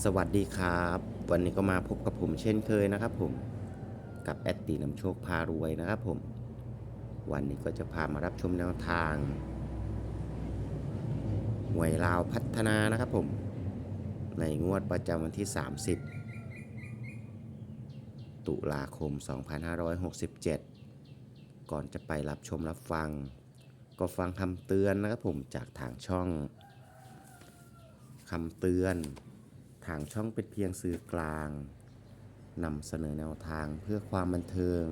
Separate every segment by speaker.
Speaker 1: สวัสดีครับ วันนี้ก็มาพบกับผมเช่นเคยนะครับผมกับแอดตีนำโชคพารวยนะครับผม วันนี้ก็จะพามารับชมแนวทางหวยลาวพัฒนานะครับผม ในงวดประจำวันที่ 30 ตุลาคม 2567 ก่อนจะไปรับชมรับฟัง ก็ฟังคำเตือนนะครับผมจากทางช่องคำเตือน ทางช่องเป็นเพียงสื่อกลางนำเสนอแนวทางเพื่อความบันเทิง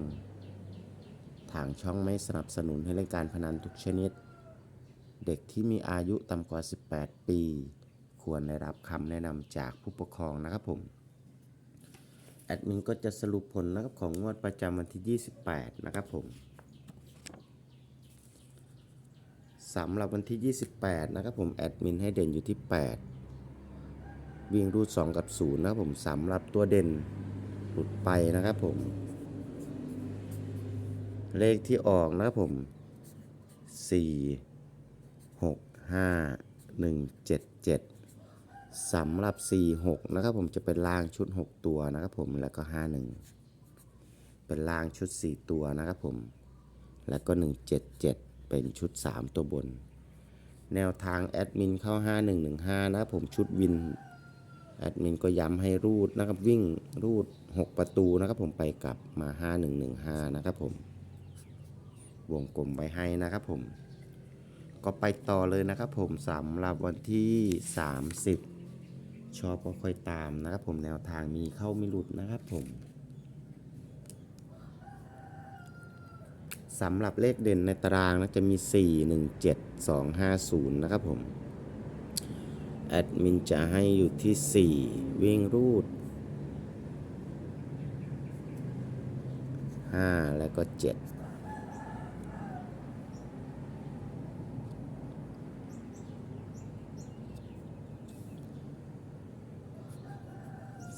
Speaker 1: ทางช่องไม่สนับสนุนให้เล่นการพนันทุกชนิด เด็กที่มีอายุต่ำกว่า 18 ปี ควรได้รับคำแนะนำจากผู้ปกครองนะครับผม แอดมินก็จะสรุปผลนะครับของงวดประจำวันที่ 28 นะครับผมสำหรับวันที่ 28 นะครับผม แอดมินให้เด่นอยู่ที่ 8 วิ่งรูด2กับ0นะครับผมสำหรับตัวเด่นหลุดไปนะครับผม เลขที่ออกนะครับผม 4 6 5 1 7 7สำหรับ 4 6 นะครับผมจะเป็นล่างชุด 6 ตัวนะครับผมแล้วก็ 5 1 เป็นล่างชุด 4 ตัวนะครับผม แล้วก็ 177 เป็นชุด 3 ตัวบน แนวทางแอดมินเข้า 5115 นะครับผมชุดวิน แอดมินก็ย้ำให้รูดนะครับวิ่งรูด 6 ประตูนะครับผมไปกลับมา 5115 นะครับผม วงกลมไว้ให้นะครับผม ก็ไปต่อเลยนะครับผมสำหรับวันที่ 30 ชอบก็ค่อยตามนะครับผมแนวทางมีเข้าไม่หลุดนะครับผมสำหรับเลขเด่นในตารางนะจะมี 4 1 7 2 5 0 นะครับผม แอดมินจะให้อยู่ที่ 4 วิ่งรูด 5 แล้วก็ 7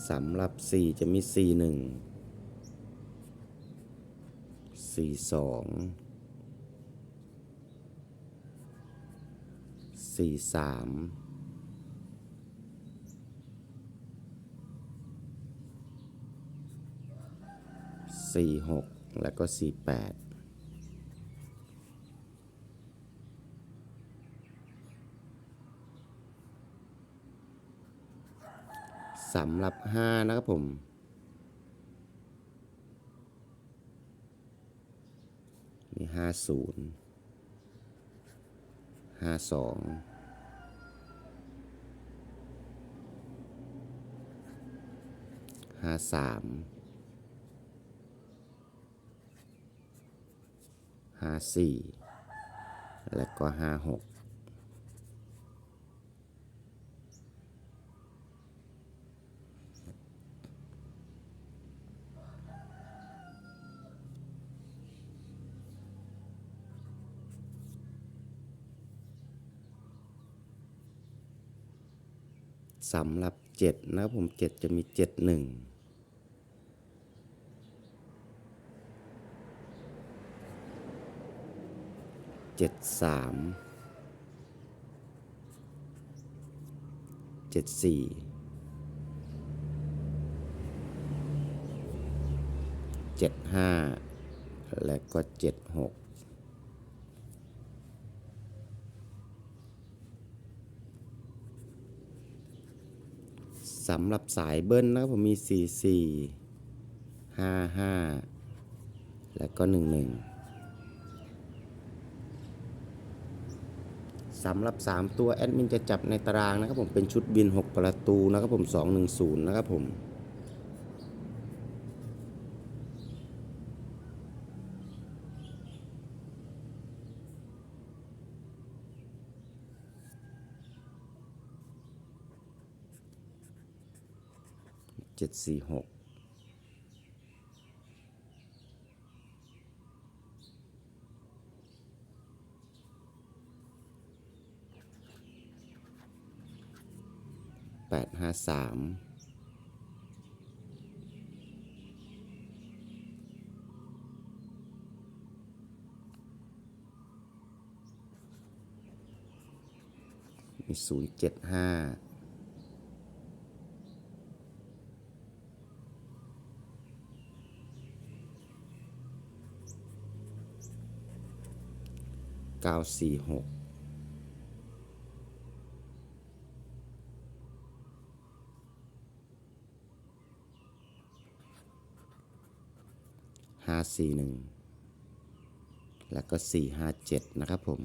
Speaker 1: สำหรับ 4 จะมี 4 1 สี่สองสี่สาม 46 และก็ 48สำหรับ 5 นะครับผม มีห้าศูนย์ห้าสองห้าสาม ห้าสี่และก็ห้าหกสำหรับ 7 นะผม 7 จะมี 7 1 เจ็ดสามเจ็ดสี่เจ็ดห้าและก็เจ็ดหกสำหรับสายเบิ้ลนะผมมีสี่สี่ห้าห้าและก็หนึ่งหนึ่ง สำหรับ 3 ตัวแอดมินจะจับในตารางนะครับผมเป็นชุดบิน 6 ประตูนะครับผม 210 นะครับผมเจ็ดสี่หก 853มีศูนย์เจ็ดห้าเก้าสี่หก ห้าสี่หนึ่งแล้วก็สี่ห้าเจ็ดนะครับผม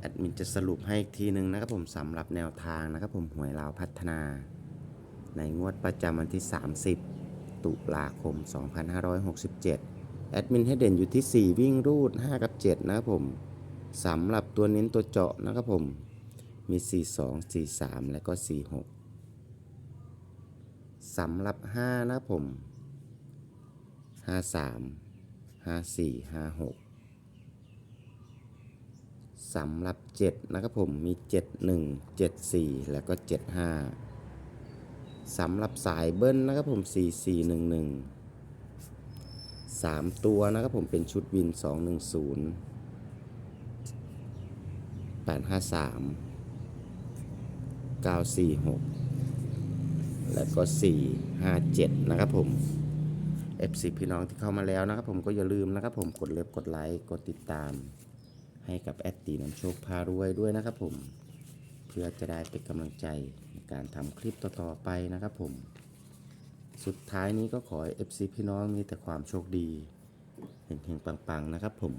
Speaker 1: แอดมินจะสรุปให้อีกทีหนึ่งนะครับผมสำหรับแนวทางนะครับผมหวยลาวพัฒนา ในงวดประจำวันที่ 30 ตุลาคม 2567 แอดมินให้เด่นอยู่ที่ 4 วิ่งรูด 5 กับ 7 นะครับผมสำหรับตัวเน้นตัวเจาะนะครับผม มี 42 43 และก็ 46 สำหรับ 5 นะครับผม 53 54 56 สำหรับ 7 นะครับผม มี 71 74 แล้วก็ 75 สำหรับสายเบิ้ลนะครับผม 4411 3 ตัวนะครับผมเป็นชุดวิน 210 853 946 แล้วก็ 457 นะครับผม FC พี่น้องที่เข้ามาแล้วนะครับผมก็อย่าลืมนะครับผมกดเล็บกดไลค์กดติดตาม ให้กับแอดตีน้ำโชคพารวยด้วยนะครับผม เพื่อจะได้เป็นกำลังใจในการทำคลิปต่อๆไปนะครับผม สุดท้ายนี้ก็ขอให้ FC พี่น้องมีแต่ความโชคดีเห็งๆปังๆนะครับผม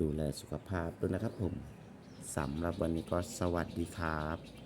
Speaker 1: ดูแลสุขภาพด้วยนะครับผมสำหรับวันนี้ก็สวัสดีครับ